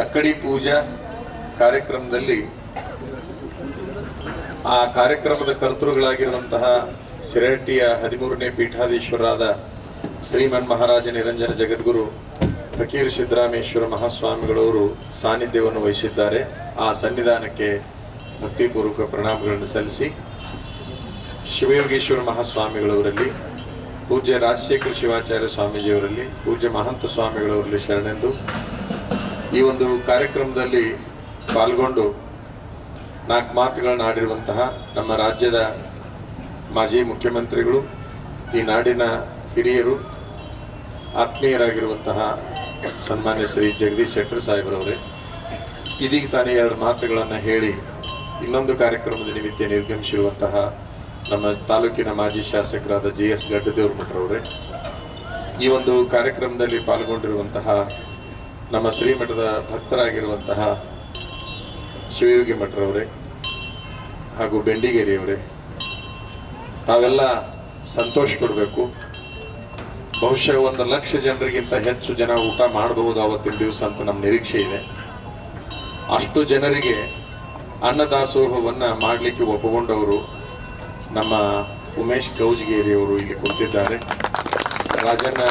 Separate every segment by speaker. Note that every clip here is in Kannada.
Speaker 1: ತಕ್ಕಡಿ ಪೂಜಾ ಕಾರ್ಯಕ್ರಮದಲ್ಲಿ ಆ ಕಾರ್ಯಕ್ರಮದ ಕರ್ತೃಗಳಾಗಿರುವಂತಹ ಶಿರಹಟ್ಟಿಯ ಹದಿಮೂರನೇ ಪೀಠಾಧೀಶ್ವರರಾದ ಶ್ರೀಮನ್ ಮಹಾರಾಜ ನಿರಂಜನ ಜಗದ್ಗುರು ಫಕೀರ್ ಸಿದ್ದರಾಮೇಶ್ವರ ಮಹಾಸ್ವಾಮಿಗಳವರು ಸಾನ್ನಿಧ್ಯವನ್ನು ವಹಿಸಿದ್ದಾರೆ. ಆ ಸನ್ನಿಧಾನಕ್ಕೆ ಭಕ್ತಿಪೂರ್ವಕ ಪ್ರಣಾಮಗಳನ್ನು ಸಲ್ಲಿಸಿ ಶಿವಯೋಗೇಶ್ವರ ಮಹಾಸ್ವಾಮಿಗಳವರಲ್ಲಿ, ಪೂಜ್ಯ ರಾಜಶೇಖರ ಶಿವಾಚಾರ್ಯ ಸ್ವಾಮೀಜಿಯವರಲ್ಲಿ, ಪೂಜ್ಯ ಮಹಂತ ಸ್ವಾಮಿಗಳವರಲ್ಲಿ ಶರಣೆಂದು ಈ ಒಂದು ಕಾರ್ಯಕ್ರಮದಲ್ಲಿ ಪಾಲ್ಗೊಂಡು ನಾಲ್ಕು ಮಾತುಗಳನ್ನ ಆಡಿರುವಂತಹ ನಮ್ಮ ರಾಜ್ಯದ ಮಾಜಿ ಮುಖ್ಯಮಂತ್ರಿಗಳು, ಈ ನಾಡಿನ ಹಿರಿಯರು, ಆತ್ಮೀಯರಾಗಿರುವಂತಹ ಸನ್ಮಾನ್ಯ ಶ್ರೀ ಜಗದೀಶ್ ಶೆಟ್ಟರ್ ಸಾಹೇಬರವರೇ, ಇದೀಗ ತಾನೇ ಎರಡು ಮಾತುಗಳನ್ನು ಹೇಳಿ ಇನ್ನೊಂದು ಕಾರ್ಯಕ್ರಮದ ನಿಮಿತ್ತ ನಿರ್ಗಮಿಸಿರುವಂತಹ ನಮ್ಮ ತಾಲೂಕಿನ ಮಾಜಿ ಶಾಸಕರಾದ ಜಿ ಎಸ್ ಗಡ್ಡದೇವ್ರ ಮಠರವರೇ ಈ ಒಂದು ಕಾರ್ಯಕ್ರಮದಲ್ಲಿ ಪಾಲ್ಗೊಂಡಿರುವಂತಹ ನಮ್ಮ ಶ್ರೀಮಠದ ಭಕ್ತರಾಗಿರುವಂತಹ ಶಿವಯೋಗಿ ಮಠರವರೇ ಹಾಗೂ ಬೆಂಡಿಗೇರಿಯವರೇ, ತಾವೆಲ್ಲ ಸಂತೋಷ ಪಡಬೇಕು. ಬಹುಶಃ ಒಂದು ಲಕ್ಷ ಜನರಿಗಿಂತ ಹೆಚ್ಚು ಜನ ಊಟ ಮಾಡಬಹುದು ಅವತ್ತಿನ ದಿವಸ ಅಂತ ನಮ್ಮ ನಿರೀಕ್ಷೆ ಇದೆ. ಅಷ್ಟು ಜನರಿಗೆ ಅನ್ನದಾಸೋಹವನ್ನು ಮಾಡಲಿಕ್ಕೆ ಒಪ್ಪಗೊಂಡವರು ನಮ್ಮ ಉಮೇಶ್ ಗೌಜಿಗೇರಿಯವರು ಇಲ್ಲಿ ಕುಂತಿದ್ದಾರೆ. ರಾಜಣ್ಣ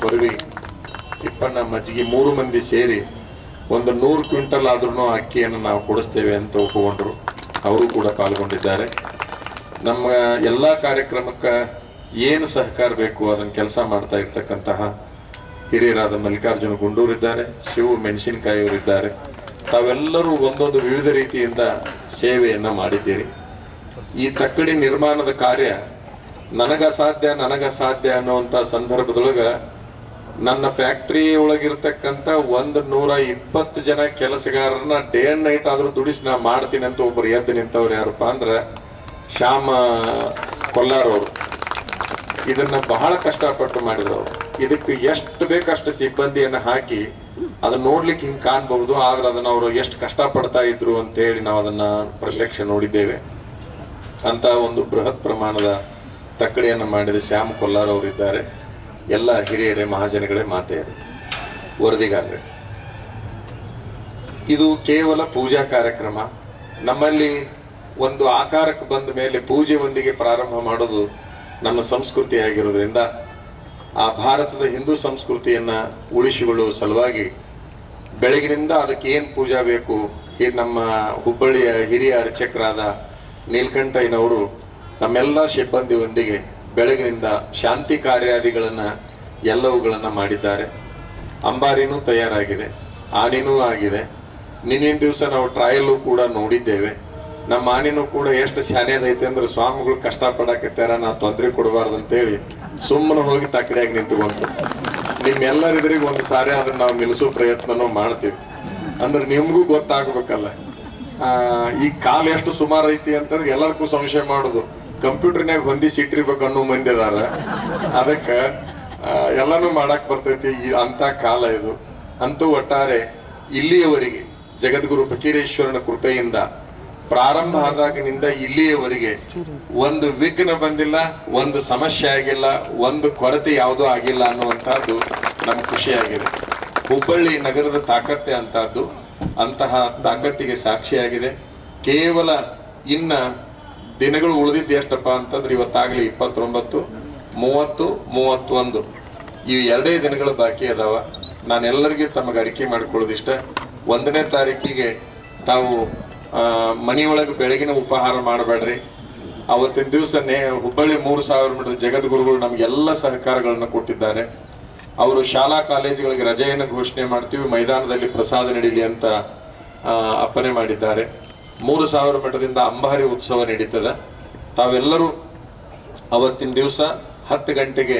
Speaker 1: ಕೊರವಿ ತಿಪ್ಪಣ್ಣ ಮಜ್ಜಿಗೆ ಮೂರು ಮಂದಿ ಸೇರಿ ಒಂದು ನೂರು ಕ್ವಿಂಟಲ್ ಆದ್ರೂ ಅಕ್ಕಿಯನ್ನು ನಾವು ಕೊಡಿಸ್ತೇವೆ ಅಂತ ಒಪ್ಪಿಕೊಂಡ್ರು. ಅವರು ಕೂಡ ಪಾಲ್ಗೊಂಡಿದ್ದಾರೆ. ನಮ್ಮ ಎಲ್ಲ ಕಾರ್ಯಕ್ರಮಕ್ಕೆ ಏನು ಸಹಕಾರ ಬೇಕು ಅದನ್ನು ಕೆಲಸ ಮಾಡ್ತಾ ಇರ್ತಕ್ಕಂತಹ ಹಿರಿಯರಾದ ಮಲ್ಲಿಕಾರ್ಜುನ ಗುಂಡೂರಿದ್ದಾರೆ, ಶಿವು ಮೆಣಸಿನಕಾಯಿ ಅವರಿದ್ದಾರೆ ತಾವೆಲ್ಲರೂ ಒಂದೊಂದು ವಿವಿಧ ರೀತಿಯಿಂದ ಸೇವೆಯನ್ನು ಮಾಡಿದ್ದೀರಿ. ಈ ತಕ್ಕಡಿ ನಿರ್ಮಾಣದ ಕಾರ್ಯ ನನಗ ಸಾಧ್ಯ ನನಗ ಸಾಧ್ಯ ಅನ್ನುವಂಥ ಸಂದರ್ಭದೊಳಗ ನನ್ನ ಫ್ಯಾಕ್ಟ್ರಿ ಒಳಗಿರ್ತಕ್ಕಂತ ಒಂದು ನೂರ ಇಪ್ಪತ್ತು ಜನ ಕೆಲಸಗಾರರನ್ನ ಡೇ ಅಂಡ್ ನೈಟ್ ಆದ್ರೂ ದುಡಿಸಿ ನಾ ಮಾಡ್ತೀನಿ ಅಂತ ಒಬ್ಬರು ಎದ್ದು ನಿಂತವ್ರು ಯಾರಪ್ಪ ಅಂದ್ರ ಶ್ಯಾಮ ಕೊಲ್ಲಾರ್ ಅವರು. ಇದನ್ನ ಬಹಳ ಕಷ್ಟಪಟ್ಟು ಮಾಡಿದ್ರು. ಅವರು ಇದಕ್ಕೆ ಎಷ್ಟು ಬೇಕಷ್ಟು ಸಿಬ್ಬಂದಿಯನ್ನ ಹಾಕಿ ಅದನ್ನ ನೋಡ್ಲಿಕ್ಕೆ ಹಿಂಗೆ ಕಾಣಬಹುದು, ಆದ್ರೆ ಅದನ್ನ ಅವರು ಎಷ್ಟು ಕಷ್ಟಪಡ್ತಾ ಇದ್ರು ಅಂತ ಹೇಳಿ ನಾವು ಅದನ್ನ ಪ್ರತ್ಯಕ್ಷ ನೋಡಿದ್ದೇವೆ. ಅಂತ ಒಂದು ಬೃಹತ್ ಪ್ರಮಾಣದ ತಕ್ಕಡಿಯನ್ನು ಮಾಡಿದ ಶ್ಯಾಮ್ ಕೊಲ್ಲಾರ್ ಅವರಿದ್ದಾರೆ. ಎಲ್ಲ ಹಿರಿಯರೇ, ಮಹಾಜನಗಳೇ, ಮಾತೆಯರೇ, ವರದಿಗಾರರೇ. ಇದು ಕೇವಲ ಪೂಜಾ ಕಾರ್ಯಕ್ರಮ. ನಮ್ಮಲ್ಲಿ ಒಂದು ಆಕಾರಕ್ಕೆ ಬಂದ ಮೇಲೆ ಪೂಜೆ ಒಂದಿಗೆ ಪ್ರಾರಂಭ ಮಾಡೋದು ನಮ್ಮ ಸಂಸ್ಕೃತಿಯಾಗಿರೋದ್ರಿಂದ ಆ ಭಾರತದ ಹಿಂದೂ ಸಂಸ್ಕೃತಿಯನ್ನು ಉಳಿಸಿಕೊಳ್ಳುವ ಸಲುವಾಗಿ ಬೆಳಗಿನಿಂದ ಅದಕ್ಕೆ ಏನು ಪೂಜಾ ಬೇಕು? ಈ ನಮ್ಮ ಹುಬ್ಬಳ್ಳಿಯ ಹಿರಿಯ ಅರ್ಚಕರಾದ ನೀಲ್ಕಂಠಯ್ಯನವರು ನಮ್ಮೆಲ್ಲ ಸಿಬ್ಬಂದಿಯೊಂದಿಗೆ ಬೆಳಗಿನಿಂದ ಶಾಂತಿ ಕಾರ್ಯಾದಿಗಳನ್ನು ಎಲ್ಲವುಗಳನ್ನ ಮಾಡಿದ್ದಾರೆ. ಅಂಬಾರಿನೂ ತಯಾರಾಗಿದೆ, ಆನೆನೂ ಆಗಿದೆ. ನಿನ್ನಿನ ದಿವಸ ನಾವು ಟ್ರಾಯಲ್ಲೂ ಕೂಡ ನೋಡಿದ್ದೇವೆ. ನಮ್ಮ ಆನಿನೂ ಕೂಡ ಎಷ್ಟು ಶಾನೆಯದೈತೆ ಅಂದ್ರೆ ಸ್ವಾಮಿಗಳು ಕಷ್ಟಪಡಕತ್ತಾರ ನಾ ತೊಂದರೆ ಕೊಡಬಾರ್ದು ಅಂತೇಳಿ ಸುಮ್ಮನೆ ಹೋಗಿ ತಕ್ಕಡಿಯಾಗಿ ನಿಂತುಕೊಂಡು ನಿಮ್ಮೆಲ್ಲರಿದ್ರಿಗೆ ಒಂದು ಸಾರಿ ಅದನ್ನ ನಾವು ನಿಲ್ಲಿಸೋ ಪ್ರಯತ್ನನೂ ಮಾಡ್ತೀವಿ. ಅಂದ್ರೆ ನಿಮಗೂ ಗೊತ್ತಾಗಬೇಕಲ್ಲ. ಈ ಕಾಲ ಎಷ್ಟು ಸುಮಾರು ಐತಿ ಅಂತಂದ್ರೆ ಎಲ್ಲರಿಗೂ ಸಂಶಯ ಮಾಡೋದು. ಕಂಪ್ಯೂಟರ್ನ್ಯಾಗ ಹೊಂದಿಸಿ ಇಟ್ಟಿರ್ಬೇಕು ಅನ್ನೋ ಮಂದಿ ಅದಾರ. ಅದಕ್ಕೆ ಎಲ್ಲನೂ ಮಾಡಕ್ ಬರ್ತೈತಿ ಅಂತ ಕಾಲ ಇದು. ಅಂತೂ ಒಟ್ಟಾರೆ ಇಲ್ಲಿಯವರೆಗೆ, ಜಗದ್ಗುರು ಫಕೀರೇಶ್ವರನ ಕೃಪೆಯಿಂದ ಪ್ರಾರಂಭ ಆದಾಗಿನಿಂದ ಇಲ್ಲಿಯವರೆಗೆ ಒಂದು ವಿಘ್ನ ಬಂದಿಲ್ಲ, ಒಂದು ಸಮಸ್ಯೆ ಆಗಿಲ್ಲ, ಒಂದು ಕೊರತೆ ಯಾವುದೂ ಆಗಿಲ್ಲ ಅನ್ನುವಂಥದ್ದು ನಮ್ಮ ಖುಷಿಯಾಗಿದೆ. ಹುಬ್ಬಳ್ಳಿ ನಗರದ ತಾಕತ್ತೆ ಅಂತದ್ದು ಅಂತಹ ತಾಕತ್ತಿಗೆ ಸಾಕ್ಷಿಯಾಗಿದೆ. ಕೇವಲ ಇನ್ನ ದಿನಗಳು ಉಳಿದಿದ್ದು ಎಷ್ಟಪ್ಪ ಅಂತಂದ್ರೆ ಇವತ್ತಾಗಲಿ ಇಪ್ಪತ್ತೊಂಬತ್ತು, ಮೂವತ್ತು, ಮೂವತ್ತೊಂದು. ಈ ಎರಡೇ ದಿನಗಳು ಬಾಕಿ ಅದಾವ. ನಾನೆಲ್ಲರಿಗೆ ತಮಗೆ ಅರಿಕೆ ಮಾಡಿಕೊಳ್ಳೋದಿಷ್ಟ. ಒಂದನೇ ತಾರೀಕಿಗೆ ತಾವು ಮನೆಯೊಳಗೆ ಬೆಳಗಿನ ಉಪಹಾರ ಮಾಡಬೇಡ್ರಿ. ಅವತ್ತಿನ ದಿವಸ ನೇ ಹುಬ್ಬಳ್ಳಿ ಮೂರು ಸಾವಿರ ಮೀಟರ್ ಜಗದ್ಗುರುಗಳು ನಮಗೆಲ್ಲ ಸಹಕಾರಗಳನ್ನು ಕೊಟ್ಟಿದ್ದಾರೆ. ಅವರು ಶಾಲಾ ಕಾಲೇಜುಗಳಿಗೆ ರಜೆಯನ್ನು ಘೋಷಣೆ ಮಾಡ್ತೀವಿ, ಮೈದಾನದಲ್ಲಿ ಪ್ರಸಾದ ನಡೀಲಿ ಅಂತ ಅಪ್ಪನೆ ಮಾಡಿದ್ದಾರೆ. ಮೂರು ಸಾವಿರ ಮಠದಿಂದ ಅಂಬಾರಿ ಉತ್ಸವ ನಡೀತದೆ. ತಾವೆಲ್ಲರೂ ಅವತ್ತಿನ ದಿವಸ ಹತ್ತು ಗಂಟೆಗೆ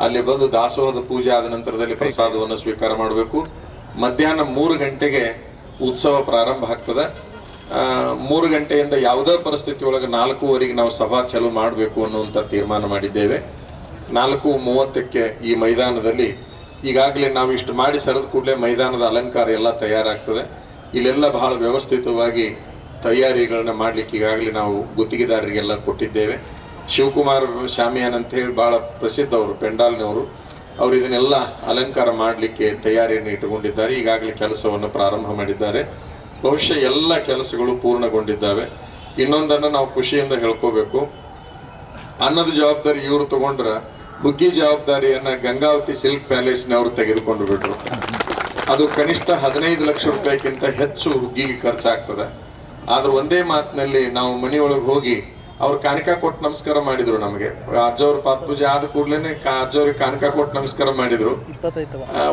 Speaker 1: ಅಲ್ಲಿ ಬಂದು ದಾಸೋಹದ ಪೂಜೆ ಆದ ನಂತರದಲ್ಲಿ ಪ್ರಸಾದವನ್ನು ಸ್ವೀಕಾರ ಮಾಡಬೇಕು. ಮಧ್ಯಾಹ್ನ ಮೂರು ಗಂಟೆಗೆ ಉತ್ಸವ ಪ್ರಾರಂಭ ಆಗ್ತದೆ. ಮೂರು ಗಂಟೆಯಿಂದ ಯಾವುದೇ ಪರಿಸ್ಥಿತಿ ಒಳಗೆ ನಾಲ್ಕೂವರೆಗೆ ನಾವು ಸಭಾ ಚಲು ಮಾಡಬೇಕು ಅನ್ನುವಂಥ ತೀರ್ಮಾನ ಮಾಡಿದ್ದೇವೆ. ನಾಲ್ಕು ಮೂವತ್ತಕ್ಕೆ ಈ ಮೈದಾನದಲ್ಲಿ ಈಗಾಗಲೇ ನಾವು ಇಷ್ಟು ಮಾಡಿ ಸರಿದ ಕೂಡಲೇ ಮೈದಾನದ ಅಲಂಕಾರ ಎಲ್ಲ ತಯಾರಾಗ್ತದೆ. ಇಲ್ಲೆಲ್ಲ ಬಹಳ ವ್ಯವಸ್ಥಿತವಾಗಿ ತಯಾರಿಗಳನ್ನ ಮಾಡ್ಲಿಕ್ಕೆ ಈಗಾಗಲೇ ನಾವು ಗುತ್ತಿಗೆದಾರರಿಗೆಲ್ಲ ಕೊಟ್ಟಿದ್ದೇವೆ. ಶಿವಕುಮಾರ್ ಶಾಮಿಯಾನ್ ಅಂತ ಹೇಳಿ ಬಹಳ ಪ್ರಸಿದ್ಧ ಅವರು, ಪೆಂಡಾಲ್ನವರು. ಅವರು ಇದನ್ನೆಲ್ಲ ಅಲಂಕಾರ ಮಾಡಲಿಕ್ಕೆ ತಯಾರಿಯನ್ನು ಇಟ್ಟುಕೊಂಡಿದ್ದಾರೆ. ಈಗಾಗಲೇ ಕೆಲಸವನ್ನು ಪ್ರಾರಂಭ ಮಾಡಿದ್ದಾರೆ. ಬಹುಶಃ ಎಲ್ಲ ಕೆಲಸಗಳು ಪೂರ್ಣಗೊಂಡಿದ್ದಾವೆ. ಇನ್ನೊಂದನ್ನು ನಾವು ಖುಷಿಯಿಂದ ಹೇಳ್ಕೋಬೇಕು. ಅನ್ನದ ಜವಾಬ್ದಾರಿ ಇವರು ತಗೊಂಡ್ರ ಹುಗ್ಗಿ ಜವಾಬ್ದಾರಿಯನ್ನು ಗಂಗಾವತಿ ಸಿಲ್ಕ್ ಪ್ಯಾಲೇಸ್ನವರು ತೆಗೆದುಕೊಂಡು ಬಿಟ್ರು. ಅದು ಕನಿಷ್ಠ ಹದಿನೈದು ಲಕ್ಷ ರೂಪಾಯಿಗಿಂತ ಹೆಚ್ಚು ಹುಗ್ಗಿಗೆ ಖರ್ಚಾಗ್ತದೆ. ಆದ್ರೆ ಒಂದೇ ಮಾತಿನಲ್ಲಿ ನಾವು ಮನೆಯೊಳಗೆ ಹೋಗಿ ಅವ್ರು ಕಾಣಿಕಾ ಕೊಟ್ಟು ನಮಸ್ಕಾರ ಮಾಡಿದ್ರು ನಮಗೆ. ಅಜ್ಜವ್ರ ಪಾತ್ ಪೂಜೆ ಆದ ಕೂಡ್ಲೇನೆ ಅಜ್ಜವ್ರಿಗೆ ಕಾಣಿಕ ಕೊಟ್ಟು ನಮಸ್ಕಾರ ಮಾಡಿದ್ರು.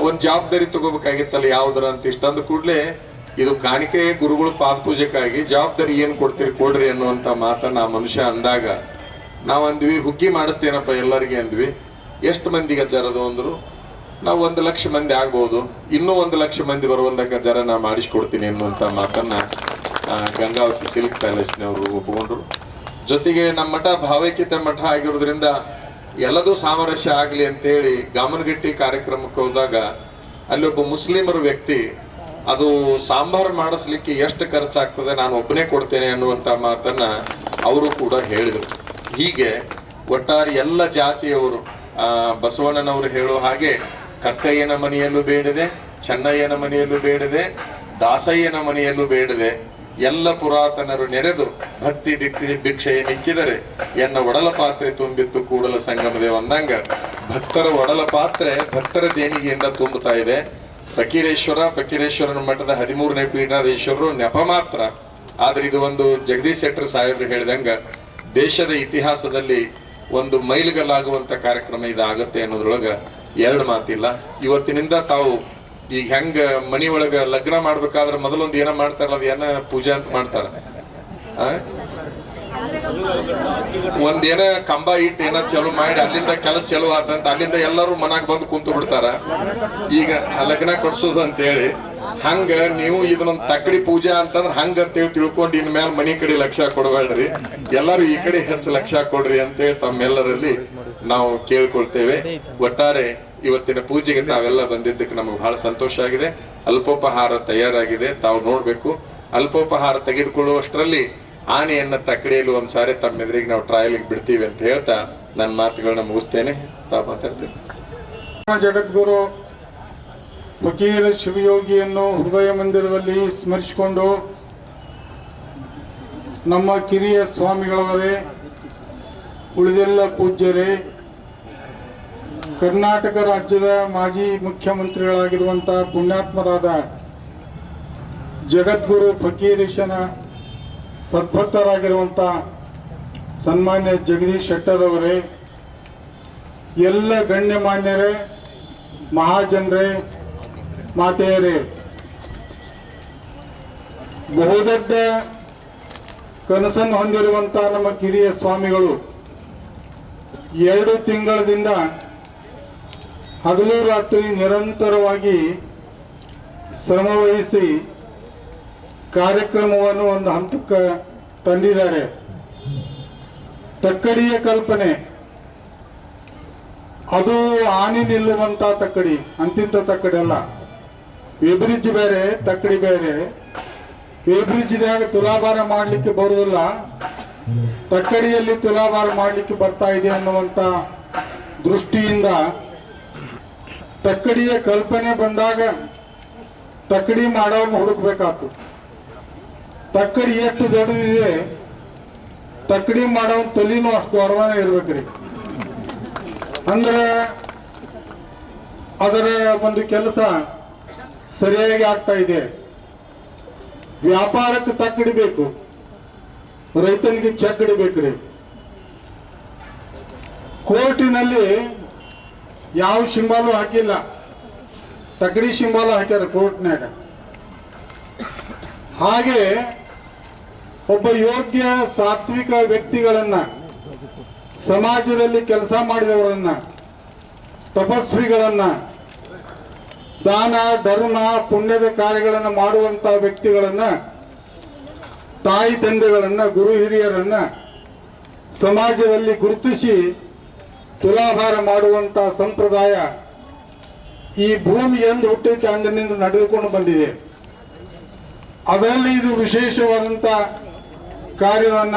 Speaker 1: ಒಂದ್ ಜವಾಬ್ದಾರಿ ತಗೋಬೇಕಾಗಿತ್ತಲ್ಲ ಯಾವ್ದಾರ ಅಂತ ಇಷ್ಟಂದ ಕೂಡ್ಲೆ ಇದು ಕಾಣಿಕೆ ಗುರುಗಳು ಪಾದ ಪೂಜೆಗಾಗಿ ಜವಾಬ್ದಾರಿ ಏನ್ ಕೊಡ್ತೀರಿ ಕೊಡ್ರಿ ಅನ್ನುವಂತ ಮಾತನ್ನ ಆ ಮನುಷ್ಯ ಅಂದಾಗ ನಾವ್ ಅಂದ್ವಿ ಹುಗ್ಗಿ ಮಾಡಿಸ್ತೇನಪ್ಪ ಎಲ್ಲರಿಗೆ ಅಂದ್ವಿ. ಎಷ್ಟು ಮಂದಿಗೆ ಜರದು ಅಂದ್ರು? ನಾವು ಒಂದು ಲಕ್ಷ ಮಂದಿ ಆಗ್ಬೋದು ಇನ್ನೂ ಒಂದು ಲಕ್ಷ ಮಂದಿ ಬರುವಂತ ಜರ ನಾ ಮಾಡಿಸ್ಕೊಡ್ತೀನಿ ಅನ್ನುವಂತ ಮಾತನ್ನ ಗಂಗಾವತಿ ಸಿಲ್ಕ್ ಪ್ಯಾಲೇಸ್ನವರು ಒಪ್ಪಿಕೊಂಡ್ರು ಜೊತೆಗೆ ನಮ್ಮ ಮಠ ಭಾವೈಕ್ಯತೆ ಮಠ ಆಗಿರೋದ್ರಿಂದ ಎಲ್ಲದೂ ಸಾಮರಸ್ಯ ಆಗಲಿ ಅಂತೇಳಿ ಗಾಮನಗಟ್ಟಿ ಕಾರ್ಯಕ್ರಮಕ್ಕೆ ಹೋದಾಗ ಅಲ್ಲಿ ಒಬ್ಬ ಮುಸ್ಲಿಮರ ವ್ಯಕ್ತಿ, ಅದು ಸಾಂಬಾರು ಮಾಡಿಸ್ಲಿಕ್ಕೆ ಎಷ್ಟು ಖರ್ಚಾಗ್ತದೆ, ನಾನು ಒಬ್ಬನೇ ಕೊಡ್ತೇನೆ ಅನ್ನುವಂಥ ಮಾತನ್ನ ಅವರು ಕೂಡ ಹೇಳಿದರು. ಹೀಗೆ ಒಟ್ಟಾರೆ ಎಲ್ಲ ಜಾತಿಯವರು ಬಸವಣ್ಣನವರು ಹೇಳೋ ಹಾಗೆ ಕಕ್ಕಯ್ಯನ ಮನೆಯಲ್ಲೂ ಬೇಡದೆ, ಚೆನ್ನಯ್ಯನ ಮನೆಯಲ್ಲೂ ಬೇಡದೆ, ದಾಸಯ್ಯನ ಮನೆಯಲ್ಲೂ ಬೇಡದೆ. ಎಲ್ಲ ಪುರಾತನರು ನೆರೆದು ಭಕ್ತಿ ಭಿಕ್ಷೆ ಭಿಕ್ಷೆಯ ನಿಕ್ಕಿದರೆ ಎನ್ನ ಒಡಲ ಪಾತ್ರೆ ತುಂಬಿತ್ತು ಕೂಡಲ ಸಂಗಮದೆ ಒಂದಂಗ. ಭಕ್ತರ ಒಡಲ ಪಾತ್ರೆ ಭಕ್ತರ ದೇಣಿಗೆಯಿಂದ ತುಂಬುತ್ತಾ ಇದೆ. ಫಕೀರೇಶ್ವರ, ಫಕೀರೇಶ್ವರನ ಮಠದ ಹದಿಮೂರನೇ ಪೀಠಾಧೀಶ್ವರರು ನೆಪ ಮಾತ್ರ. ಆದ್ರೆ ಇದು ಒಂದು ಜಗದೀಶ್ ಶೆಟ್ಟರ್ ಸಾಹೇಬ್ರು ಹೇಳಿದಂಗ ದೇಶದ ಇತಿಹಾಸದಲ್ಲಿ ಒಂದು ಮೈಲಿಗಲ್ಲಾಗುವಂತ ಕಾರ್ಯಕ್ರಮ ಇದಾಗುತ್ತೆ ಅನ್ನೋದ್ರೊಳಗ ಎರಡು ಮಾತಿಲ್ಲ. ಇವತ್ತಿನಿಂದ ತಾವು ಈಗ ಹೆಂಗ ಮನಿ ಒಳಗ ಲಗ್ನ ಮಾಡ್ಬೇಕಾದ್ರೆ ಮೊದಲೊಂದು ಏನ ಮಾಡ್ತಾರಲ್ಲ, ಅದು ಏನ ಪೂಜೆ ಅಂತ ಮಾಡ್ತಾರ? ಒಂದೇನ ಕಂಬ ಇಟ್ಟು ಏನ ಚಲೋ ಮಾಡಿ, ಅಲ್ಲಿಂದ ಕೆಲಸ ಚಲೋ ಆತಂತ ಅಲ್ಲಿಂದ ಎಲ್ಲರೂ ಮನಾಗ್ ಬಂದು ಕುಂತು ಬಿಡ್ತಾರ. ಈಗ ಲಗ್ನ ಕೊಡ್ಸೋದು ಅಂತ ಹೇಳಿ ಹಂಗ ನೀವು ಇದನ್ನೊಂದ್ ತಕ್ಕಡಿ ಪೂಜೆ ಅಂತಂದ್ರ ಹಂಗ ಅಂತೇಳಿ ತಿಳ್ಕೊಂಡು ಇನ್ ಮೇಲೆ ಮನಿ ಕಡೆ ಲಕ್ಷ್ಯ ಕೊಡಬೇಡ್ರಿ. ಎಲ್ಲರೂ ಈ ಕಡೆ ಹೆಚ್ಚು ಲಕ್ಷ್ಯ ಕೊಡ್ರಿ ಅಂತೇಳಿ ತಮ್ಮೆಲ್ಲರಲ್ಲಿ ನಾವು ಕೇಳ್ಕೊಳ್ತೇವೆ. ಒಟ್ಟಾರೆ ಇವತ್ತಿನ ಪೂಜೆಗೆ ತಾವೆಲ್ಲ ಬಂದಿದ್ದಕ್ಕೆ ನಮಗೆ ಬಹಳ ಸಂತೋಷ ಆಗಿದೆ. ಅಲ್ಪೋಪಹಾರ ತಯಾರಾಗಿದೆ. ತಾವು ನೋಡಬೇಕು. ಅಲ್ಪೋಪಹಾರ ತೆಗೆದುಕೊಳ್ಳುವಷ್ಟರಲ್ಲಿ ಆನೆಯನ್ನ ತಕ್ಕಡಿಯಲ್ಲಿ ಒಂದ್ಸಾರಿ ತಮ್ಮ ಎದುರಿಗೆ ನಾವು ಟ್ರಯಲ್ಗೆ ಬಿಡ್ತೀವಿ ಅಂತ ಹೇಳ್ತಾ ನನ್ನ ಮಾತುಗಳನ್ನ ಮುಗಿಸ್ತೇನೆ. ತಾವು ಮಾತಾಡ್ತೇನೆ
Speaker 2: ಜಗದ್ಗುರು ಫಕೀರ ಶಿವಯೋಗಿಯನ್ನು ಹೃದಯ ಮಂದಿರದಲ್ಲಿ ಸ್ಮರಿಸಿಕೊಂಡು ನಮ್ಮ ಕಿರಿಯ ಸ್ವಾಮಿಗಳವರೇ, ಉಳಿದೆಲ್ಲ ಪೂಜ್ಯರೇ ಕರ್ನಾಟಕ ರಾಜ್ಯದ ಮಾಜಿ ಮುಖ್ಯಮಂತ್ರಿಗಳಾಗಿರುವಂಥ ಪುಣ್ಯಾತ್ಮರಾದ ಜಗದ್ಗುರು ಫಕೀರೇಶನ ಸದ್ಭಕ್ತರಾಗಿರುವಂಥ ಸನ್ಮಾನ್ಯ ಜಗದೀಶ್ ಶೆಟ್ಟರ್ ಅವರೇ, ಎಲ್ಲ ಗಣ್ಯಮಾನ್ಯರೇ ಮಹಾಜನರೇ, ಮಾತೆಯರೇ, ಬಹುದೊಡ್ಡ ಕನಸನ್ನು ಹೊಂದಿರುವಂಥ ನಮ್ಮ ಕಿರಿಯ ಸ್ವಾಮಿಗಳು, ಎರಡು ತಿಂಗಳದಿಂದ ಹಗಲು ರಾತ್ರಿ ನಿರಂತರವಾಗಿ ಶ್ರಮವಹಿಸಿ ಕಾರ್ಯಕ್ರಮವನ್ನು ಒಂದು ಹಂತಕ್ಕೆ ತಂದಿದ್ದಾರೆ. ತಕ್ಕಡಿಯ ಕಲ್ಪನೆ. ಅದು ಆನಿ ನಿಲ್ಲುವಂತ ತಕ್ಕಡಿ, ಅಂತಿಂತ ತಕ್ಕಡಿ ಅಲ್ಲ. ವಿಬ್ರಿಜ್ ಬೇರೆ, ತಕ್ಕಡಿ ಬೇರೆ. ವೇಬ್ರಿಡ್ಜ್ದಾಗ ತುಲಾಭಾರ ಮಾಡಲಿಕ್ಕೆ ಬರುವುದಿಲ್ಲ. ತಕ್ಕಡಿಯಲ್ಲಿ ತುಲಾಭಾರ ಮಾಡಲಿಕ್ಕೆ ಬರ್ತಾ ಇದೆ ಅನ್ನುವಂತ ದೃಷ್ಟಿಯಿಂದ ತಕ್ಕಡಿಯ ಕಲ್ಪನೆ ಬಂದಾಗ ತಕ್ಕಡಿ ಮಾಡೋ ಹುಡುಕ್ಬೇಕಾತು ತಕ್ಕಡಿ ಎಷ್ಟು ದೊಡ್ಡದಿದೆ, ತಕ್ಕಡಿ ಮಾಡೋ ತಲೆನೂ ಅಷ್ಟು ದೊಡ್ಡದಾನೇ ಇರ್ಬೇಕ್ರಿ. ಅಂದ್ರೆ ಅದರ ಒಂದು ಕೆಲಸ ಸರಿಯಾಗಿ ಆಗ್ತಾ ಇದೆ. ವ್ಯಾಪಾರಕ್ಕೆ ತಕ್ಕಡಿ ಬೇಕು, ರೈತನಿಗೆ ಚೆಕ್ ಬೇಕ್ರಿ. ಕೋರ್ಟಿನಲ್ಲಿ ಯಾವ ಸಿಂಬಾಲು ಹಾಕಿಲ್ಲ. ತಗಡಿ ಸಿಂಬಾಲು ಹಾಕ್ಯಾರ ಕೋರ್ಟ್ನ್ಯಾಗ. ಹಾಗೆ ಒಬ್ಬ ಯೋಗ್ಯ ಸಾತ್ವಿಕ ವ್ಯಕ್ತಿಗಳನ್ನ, ಸಮಾಜದಲ್ಲಿ ಕೆಲಸ ಮಾಡಿದವರನ್ನ, ತಪಸ್ವಿಗಳನ್ನ, ದಾನ, ಧರ್ಮ, ಪುಣ್ಯದ ಕಾರ್ಯಗಳನ್ನು ಮಾಡುವಂತ ವ್ಯಕ್ತಿಗಳನ್ನ, ತಾಯಿ ತಂದೆಗಳನ್ನ, ಗುರು ಹಿರಿಯರನ್ನ ಸಮಾಜದಲ್ಲಿ ಗುರುತಿಸಿ ತುಲಾಭಾರ ಮಾಡುವಂತ ಸಂಪ್ರದಾಯ ಈ ಭೂಮಿ ಎಂದು ಹುಟ್ಟೈತೆ ಅಂದಿನಿಂದ ನಡೆದುಕೊಂಡು ಬಂದಿದೆ. ಅದರಲ್ಲಿ ಇದು ವಿಶೇಷವಾದಂತ ಕಾರ್ಯವನ್ನ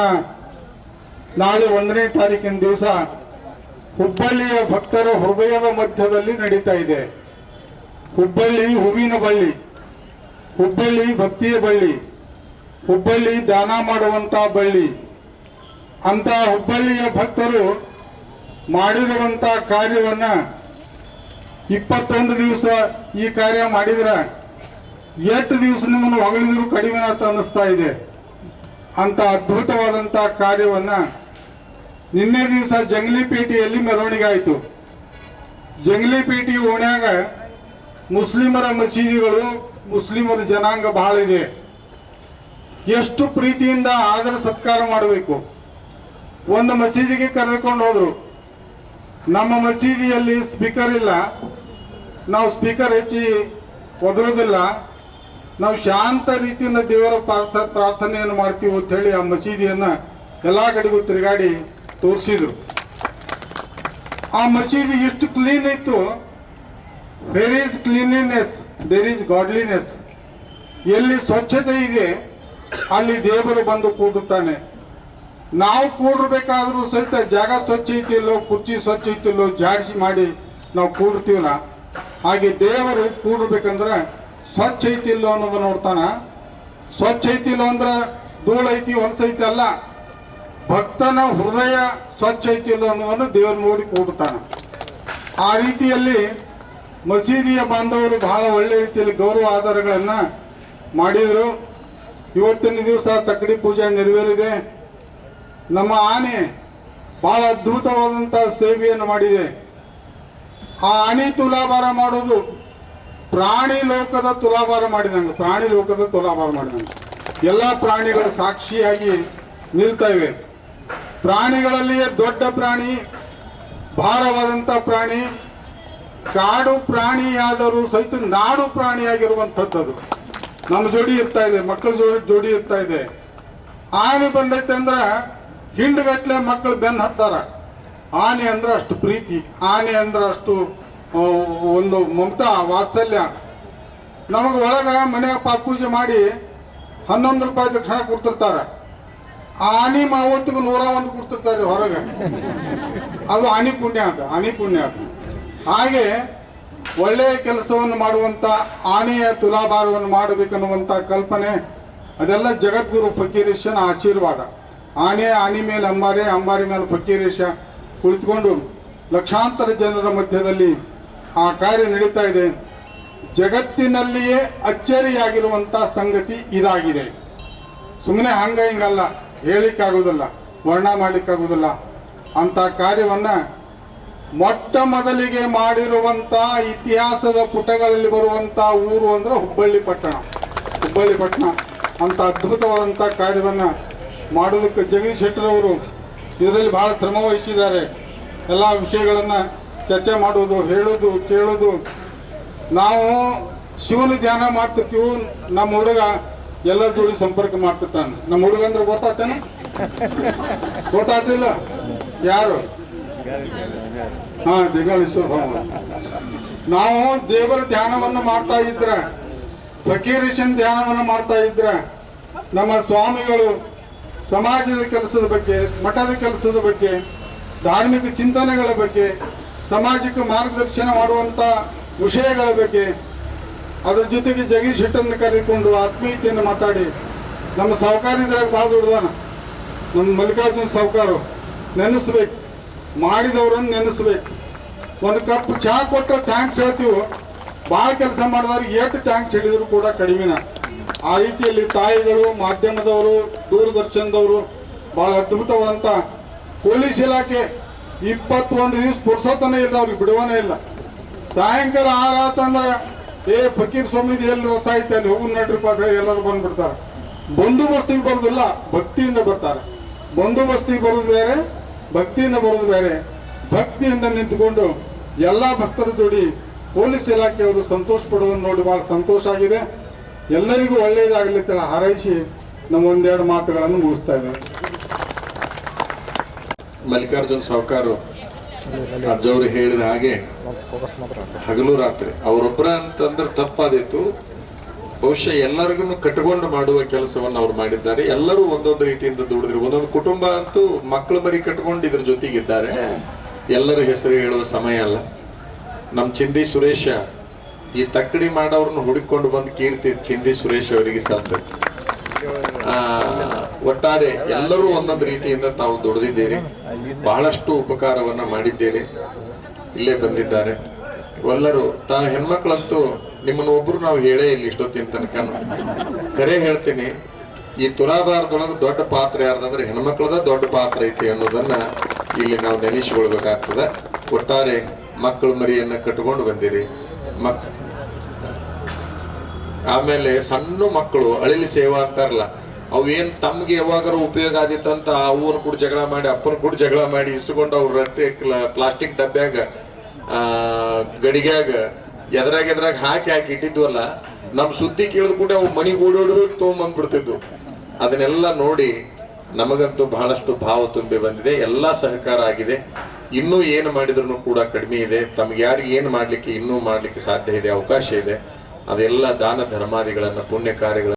Speaker 2: ನಾಳೆ ಒಂದನೇ ತಾರೀಕಿನ ದಿವಸ ಹುಬ್ಬಳ್ಳಿಯ ಭಕ್ತರ ಹೃದಯದ ಮಧ್ಯದಲ್ಲಿ ನಡೀತಾ ಇದೆ. ಹುಬ್ಬಳ್ಳಿ ಹೂವಿನ ಬಳ್ಳಿ, ಹುಬ್ಬಳ್ಳಿ ಭಕ್ತಿಯ ಬಳ್ಳಿ, ಹುಬ್ಬಳ್ಳಿ ದಾನ ಮಾಡುವಂತ ಬಳ್ಳಿ. ಅಂತ ಹುಬ್ಬಳ್ಳಿಯ ಭಕ್ತರು ಮಾಡಿರುವಂತ ಕಾರ್ಯವನ್ನ ಇಪ್ಪತ್ತೊಂದು ದಿವಸ ಈ ಕಾರ್ಯ ಮಾಡಿದ್ರ ಎಷ್ಟು ದಿವಸ ನಿಮ್ಮನ್ನು ಹೊಗಳಿದ್ರು ಕಡಿಮೆ ಅಂತ ಅನ್ನಿಸ್ತಾ ಇದೆ. ಅಂತ ಅದ್ಭುತವಾದಂತ ಕಾರ್ಯವನ್ನ ನಿನ್ನೆ ದಿವಸ ಜಂಗ್ಲಿಪೇಟೆಯಲ್ಲಿ ಮೆರವಣಿಗೆ ಆಯಿತು ಜಂಗ್ಲಿಪೇಟೆ ಓಣ್ಯಾಗ ಮುಸ್ಲಿಮರ ಮಸೀದಿಗಳು, ಮುಸ್ಲಿಮರ ಜನಾಂಗ ಬಹಳ ಇದೆ. ಎಷ್ಟು ಪ್ರೀತಿಯಿಂದ ಆದರ ಸತ್ಕಾರ ಮಾಡಬೇಕು. ಒಂದು ಮಸೀದಿಗೆ ಕರೆದುಕೊಂಡು ಹೋದ್ರು. ನಮ್ಮ ಮಸೀದಿಯಲ್ಲಿ ಸ್ಪೀಕರ್ ಇಲ್ಲ. ನಾವು ಸ್ಪೀಕರ್ ಹೆಚ್ಚಿ ಒದರೋದಿಲ್ಲ. ನಾವು ಶಾಂತ ರೀತಿಯಿಂದ ದೇವರ ಪ್ರಾರ್ಥ ಪ್ರಾರ್ಥನೆಯನ್ನು ಮಾಡ್ತೀವಿ ಅಂತ ಹೇಳಿ ಆ ಮಸೀದಿಯನ್ನು ಎಲ್ಲ ಕಡೆಗೂ ತಿರುಗಾಡಿ ತೋರಿಸಿದ್ರು. ಆ ಮಸೀದಿ ಎಷ್ಟು ಕ್ಲೀನ್ ಇತ್ತು. There is cleanliness there is godliness ಎಲ್ಲಿ ಸ್ವಚ್ಛತೆ ಇದೆ, ಅಲ್ಲಿ ದೇವರು ಬಂದು ಕೂಡುತ್ತಾನೆ ನಾವು ಕೂಡಬೇಕಾದ್ರೂ ಸಹಿತ ಜಾಗ ಸ್ವಚ್ಛ ಐತಿಲ್ಲೋ ಕುರ್ಚಿ ಸ್ವಚ್ಛ ಐತಿಲ್ಲೋ ಜಾಡಿಸಿ ಮಾಡಿ ನಾವು ಕೂಡ್ತೀವಲ್ಲ? ಹಾಗೆ ದೇವರು ಕೂಡಬೇಕಂದ್ರೆ ಸ್ವಚ್ಛ ಐತಿಲ್ಲೋ ಅನ್ನೋದು ನೋಡ್ತಾನ. ಸ್ವಚ್ಛ ಐತಿಲ್ಲೋ ಅಂದ್ರೆ ಧೂಳು ಐತಿ ಹೊಲಸೈತಿ ಅಲ್ಲ. ಭಕ್ತನ ಹೃದಯ ಸ್ವಚ್ಛ ಐತಿಲ್ಲೋ ಅನ್ನೋದನ್ನು ದೇವರು ನೋಡಿ ಕೂಡ್ತಾನೆ. ಆ ರೀತಿಯಲ್ಲಿ ಮಸೀದಿಯ ಬಾಂಧವರು ಬಹಳ ಒಳ್ಳೆ ರೀತಿಯಲ್ಲಿ ಗೌರವ ಆಧಾರಗಳನ್ನ ಮಾಡಿದರು. ಇವತ್ತಿನ ದಿವಸ ತಕ್ಕಡಿ ಪೂಜೆ ನೆರವೇರಿದೆ. ನಮ್ಮ ಆನೆ ಬಹಳ ಅದ್ಭುತವಾದಂಥ ಸೇವೆಯನ್ನು ಮಾಡಿದೆ. ಆ ಆನೆ ತುಲಾಭಾರ ಮಾಡೋದು ಪ್ರಾಣಿ ಲೋಕದ ತುಲಾಭಾರ ಮಾಡಿದಂಗೆ ಪ್ರಾಣಿ ಲೋಕದ ತುಲಾಭಾರ ಮಾಡಿದಂಗೆ ಎಲ್ಲ ಪ್ರಾಣಿಗಳು ಸಾಕ್ಷಿಯಾಗಿ ನಿಲ್ತಾ ಇವೆ. ಪ್ರಾಣಿಗಳಲ್ಲಿಯೇ ದೊಡ್ಡ ಪ್ರಾಣಿ ಭಾರವಾದಂಥ ಪ್ರಾಣಿ, ಕಾಡು ಪ್ರಾಣಿಯಾದರೂ ಸಹಿತ ನಾಡು ಪ್ರಾಣಿಯಾಗಿರುವಂಥದ್ದು ನಮ್ಮ ಜೋಡಿ ಇರ್ತಾ ಇದೆ, ಮಕ್ಕಳ ಜೋಡಿ ಜೋಡಿ ಇರ್ತಾ ಇದೆ. ಆನೆ ಬಂದೈತೆ ಅಂದ್ರೆ ಹಿಂಡ್ಗಟ್ಲೆ ಮಕ್ಕಳು ಬೆನ್ನು ಹತ್ತಾರ. ಆನೆ ಅಂದ್ರೆ ಅಷ್ಟು ಪ್ರೀತಿ, ಆನೆ ಅಂದ್ರೆ ಅಷ್ಟು ಒಂದು ಮಮತಾ, ವಾತ್ಸಲ್ಯ. ನಮಗೆ ಒಳಗೆ ಮನೆಯಾಗ ಪಾಪ ಪೂಜೆ ಮಾಡಿ ಹನ್ನೊಂದು ರೂಪಾಯಿ ತಕ್ಷಣ ಕೊಡ್ತಿರ್ತಾರೆ. ಆನಿ ಮಾವತ್ತಿಗೂ ನೂರ ಒಂದು ಕೊಡ್ತಿರ್ತಾರೆ ಹೊರಗೆ. ಅದು ಆನಿ ಪುಣ್ಯ ಅಂತ ಆನಿ ಪುಣ್ಯ ಅದು. ಹಾಗೆ ಒಳ್ಳೆಯ ಕೆಲಸವನ್ನು ಮಾಡುವಂತ, ಆನೆಯ ತುಲಾಭಾರವನ್ನು ಮಾಡಬೇಕನ್ನುವಂತ ಕಲ್ಪನೆ, ಅದೆಲ್ಲ ಜಗದ್ಗುರು ಫಕೀರೇಶನ ಆಶೀರ್ವಾದ. ಆನೆ ಆನೆ ಮೇಲೆ ಅಂಬಾರಿ ಅಂಬಾರಿ ಮೇಲೆ ಫಕೀರೇಶ ಕುಳಿತುಕೊಂಡು ಲಕ್ಷಾಂತರ ಜನರ ಮಧ್ಯದಲ್ಲಿ ಆ ಕಾರ್ಯ ನಡೀತಾ ಇದೆ. ಜಗತ್ತಿನಲ್ಲಿಯೇ ಅಚ್ಚರಿಯಾಗಿರುವಂತ ಸಂಗತಿ ಇದಾಗಿದೆ. ಸುಮ್ಮನೆ ಹಂಗ ಹಿಂಗಲ್ಲ ಹೇಳಿಕ್ಕಾಗೋದಿಲ್ಲ ವರ್ಣ ಮಾಡ್ಲಿಕ್ಕಾಗೋದಿಲ್ಲ ಅಂತ ಕಾರ್ಯವನ್ನ ಮೊಟ್ಟ ಮೊದಲಿಗೆ ಮಾಡಿರುವಂತ ಇತಿಹಾಸದ ಪುಟಗಳಲ್ಲಿ ಬರುವಂತ ಊರು ಅಂದ್ರೆ ಹುಬ್ಬಳ್ಳಿ ಪಟ್ಟಣ. ಹುಬ್ಬಳ್ಳಿ ಪಟ್ಟಣ. ಅಂತ ಅದ್ಭುತವಾದಂಥ ಕಾರ್ಯವನ್ನ ಮಾಡೋದಕ್ಕೆ ಜಗದೀಶ್ ಶೆಟ್ಟರವರು ಇದರಲ್ಲಿ ಭಾಳ ಶ್ರಮ ವಹಿಸಿದ್ದಾರೆ. ಎಲ್ಲ ವಿಷಯಗಳನ್ನು ಚರ್ಚೆ ಮಾಡೋದು ಹೇಳೋದು, ಕೇಳೋದು. ನಾವು ಶಿವನ ಧ್ಯಾನ ಮಾಡ್ತಿರ್ತೀವಿ, ನಮ್ಮ ಹುಡುಗ ಎಲ್ಲ ಜೋಡಿ ಸಂಪರ್ಕ ಮಾಡ್ತಿರ್ತಾನೆ. ನಮ್ಮ ಹುಡುಗ ಅಂದ್ರೆ ಗೊತ್ತಾಗ್ತಾನೆ? ಗೊತ್ತಾತಿಲ್ಲ ಯಾರು? ಹಾ ದಿಗಾಳೇಶ್ವರ ನಾವು ದೇವರ ಧ್ಯಾನವನ್ನು ಮಾಡ್ತಾ ಇದ್ರ ಫಕೀರೇಶನ್ ಧ್ಯಾನವನ್ನು ಮಾಡ್ತಾ ಇದ್ರ, ನಮ್ಮ ಸ್ವಾಮಿಗಳು ಸಮಾಜದ ಕೆಲಸದ ಬಗ್ಗೆ, ಮಠದ ಕೆಲಸದ ಬಗ್ಗೆ, ಧಾರ್ಮಿಕ ಚಿಂತನೆಗಳ ಬಗ್ಗೆ ಸಮಾಜಕ್ಕೆ ಮಾರ್ಗದರ್ಶನ ಮಾಡುವಂತ ವಿಷಯಗಳ ಬಗ್ಗೆ, ಅದ್ರ ಜೊತೆಗೆ ಜಗದೀಶ್ ಶೆಟ್ಟನ್ನು ಕರೆದುಕೊಂಡು ಆತ್ಮೀಯತೆಯನ್ನು ಮಾತಾಡಿ. ನಮ್ಮ ಸಹಕಾರಿದ್ರಾಗ ಭಾಳ ದೊಡ್ಡದಾನ. ನಮ್ಮ ಮಲ್ಲಿಕಾರ್ಜುನ ಸಹಕಾರ, ನೆನೆಸ್ಬೇಕು. ಮಾಡಿದವರನ್ನು ನೆನೆಸ್ಬೇಕು. ಒಂದು ಕಪ್ ಚಹಾ ಕೊಟ್ಟರೆ ಥ್ಯಾಂಕ್ಸ್ ಹೇಳ್ತೀವೋ ಭಾಳ ಕೆಲಸ ಮಾಡಿದವ್ರಿಗೆ ಎಷ್ಟು ಥ್ಯಾಂಕ್ಸ್ ಹೇಳಿದ್ರು ಕೂಡ ಕಡಿಮೆನ? ಆ ರೀತಿಯಲ್ಲಿ ತಾಯಿಗಳು, ಮಾಧ್ಯಮದವರು, ದೂರದರ್ಶನದವರು ಭಾಳ ಅದ್ಭುತವಾದಂತ ಪೊಲೀಸ್ ಇಲಾಖೆ ಇಪ್ಪತ್ತೊಂದು ದಿವಸ ಪುರ್ಸೋತನ ಇಲ್ಲ, ಅವ್ರಿಗೆ ಬಿಡುವನೇ ಇಲ್ಲ. ಸಾಯಂಕಾಲ ಆರಾತಂದ್ರೆ ಏ ಫಕೀರ್ ಸ್ವಾಮಿದು ಎಲ್ಲಿ ಗೊತ್ತಾಯ್ತು ಅಲ್ಲಿ? ಹೋಗು, ನಡ್ರಿ, ಪಾಕ, ಎಲ್ಲರೂ ಬಂದ್ಬಿಡ್ತಾರೆ. ಬಂದೋಬಸ್ತಿಗೆ ಬರೋದಿಲ್ಲ, ಭಕ್ತಿಯಿಂದ ಬರ್ತಾರೆ. ಬಂದೋಬಸ್ತಿಗೆ ಬರೋದು ಬೇರೆ, ಭಕ್ತಿಯಿಂದ ಬರೋದು ಬೇರೆ. ಭಕ್ತಿಯಿಂದ ನಿಂತ್ಕೊಂಡು ಎಲ್ಲ ಭಕ್ತರ ಜೋಡಿ ಪೊಲೀಸ್ ಇಲಾಖೆಯವರು ಸಂತೋಷ ಪಡೋದನ್ನು ನೋಡಿ ಬಹಳ ಸಂತೋಷ ಆಗಿದೆ. ಎಲ್ಲರಿಗೂ ಒಳ್ಳೆಯದಾಗಲಿ ಅಂತ ಹಾರೈಸಿ ನಮ್ಮ ಒಂದೆರಡು ಮಾತುಗಳನ್ನು ಮುಗಿಸ್ತಾ ಇದ್ದೇವೆ
Speaker 1: ಮಲ್ಲಿಕಾರ್ಜುನ್ ಸಾವುಕಾರು ಅಜ್ಜವರು ಹೇಳಿದ ಹಾಗೆ ಹಗಲು ರಾತ್ರಿ. ಅವರೊಬ್ಬರ ಅಂತಂದ್ರೆ ತಪ್ಪಾದಿತ್ತು ಬಹುಶಃ ಎಲ್ಲರಿಗೂ ಕಟ್ಕೊಂಡು ಮಾಡುವ ಕೆಲಸವನ್ನು ಅವ್ರು ಮಾಡಿದ್ದಾರೆ. ಎಲ್ಲರೂ ಒಂದೊಂದು ರೀತಿಯಿಂದ ದುಡಿದ್ರು. ಒಂದೊಂದು ಕುಟುಂಬ ಅಂತೂ ಮಕ್ಕಳು ಮರಿ ಕಟ್ಕೊಂಡು ಇದ್ರ ಜೊತೆಗಿದ್ದಾರೆ. ಎಲ್ಲರ ಹೆಸರು ಹೇಳುವ ಸಮಯ ಅಲ್ಲ. ನಮ್ಮ ಚಿಂದಿ ಸುರೇಶ ಈ ತಕ್ಕಡಿ ಮಾಡೋರ್ನ ಹುಡುಕೊಂಡು ಬಂದು ಕೀರ್ತಿ ಚಿಂದಿ ಸುರೇಶ್ ಅವರಿಗೆ ಆ, ಒಟ್ಟಾರೆ ಎಲ್ಲರೂ ಒಂದೊಂದು ರೀತಿಯಿಂದ ತಾವು ದುಡಿದಿದ್ದೀರಿ. ಬಹಳಷ್ಟು ಉಪಕಾರವನ್ನ ಮಾಡಿದ್ದೀರಿ. ಇಲ್ಲೇ ಬಂದಿದ್ದಾರೆ. ಎಲ್ಲರೂ ತಾ ಹೆಣ್ಮಕ್ಳಂತೂ ನಿಮ್ಮನ್ನು ಒಬ್ರು ನಾವು ಹೇಳೇ ಇಲ್ಲ ಇಷ್ಟೊತ್ತಿನ ತನಕ. ಕರೆ ಹೇಳ್ತೀನಿ ಈ ತುಲಾಭಾರದೊಳಗೆ ದೊಡ್ಡ ಪಾತ್ರ ಯಾರ್ದಂದ್ರೆ ಹೆಣ್ಮಕ್ಳದ ದೊಡ್ಡ ಪಾತ್ರ ಐತಿ ಅನ್ನೋದನ್ನ ಇಲ್ಲಿ ನಾವು ನೆನೆಸಿಕೊಳ್ಬೇಕಾಗ್ತದೆ. ಒಟ್ಟಾರೆ ಮಕ್ಕಳು ಮರಿಯನ್ನ ಕಟ್ಕೊಂಡು ಬಂದಿರಿ. ಮಕ್ ಆಮೇಲೆ ಸಣ್ಣ ಮಕ್ಕಳು ಅಳಿಲಿ ಸೇವಾ ಅಂತಾರಲ್ಲ, ಅವೇನ್ ತಮ್ಗೆ ಯಾವಾಗಾರ ಉಪಯೋಗ ಆದಿತ್ತಂತ ಅವ್ರ ಕೂಡ ಜಗಳ ಮಾಡಿ, ಅಪ್ಪನ ಕೂಡ ಜಗಳ ಮಾಡಿ ಇಸ್ಕೊಂಡು ಅವ್ರ ರಟ್ಟೆ ಪ್ಲಾಸ್ಟಿಕ್ ಡಬ್ಬ್ಯಾಗ ಗಡಿಗ್ಯಾಗ ಎದ್ರಾಗ ಎದ್ರಾಗ ಹಾಕಿ ಹಾಕಿ ಇಟ್ಟಿದ್ವಲ್ಲ ನಮ್ಮ ಸುದ್ದಿ ಕೇಳಿದ ಕೂಡ ಅವು ಮನಿಗೆ ಓಡೋಡು ತೊಗೊಂಬಂದ್ಬಿಡ್ತಿದ್ವು. ಅದನ್ನೆಲ್ಲ ನೋಡಿ ನಮಗಂತೂ ಬಹಳಷ್ಟು ಭಾವ ತುಂಬಿ ಬಂದಿದೆ. ಎಲ್ಲ ಸಹಕಾರ ಆಗಿದೆ. ಇನ್ನೂ ಏನು ಮಾಡಿದ್ರು ಕೂಡ ಕಡಿಮೆ ಇದೆ. ತಮ್ಗೆ ಯಾರಿಗೆ ಏನು ಮಾಡಲಿಕ್ಕೆ ಇನ್ನೂ ಮಾಡಲಿಕ್ಕೆ ಸಾಧ್ಯ ಇದೆ, ಅವಕಾಶ ಇದೆ. ಅದೆಲ್ಲ ದಾನ ಧರ್ಮಾದಿಗಳನ್ನು ಪುಣ್ಯ ಕಾರ್ಯಗಳನ್ನ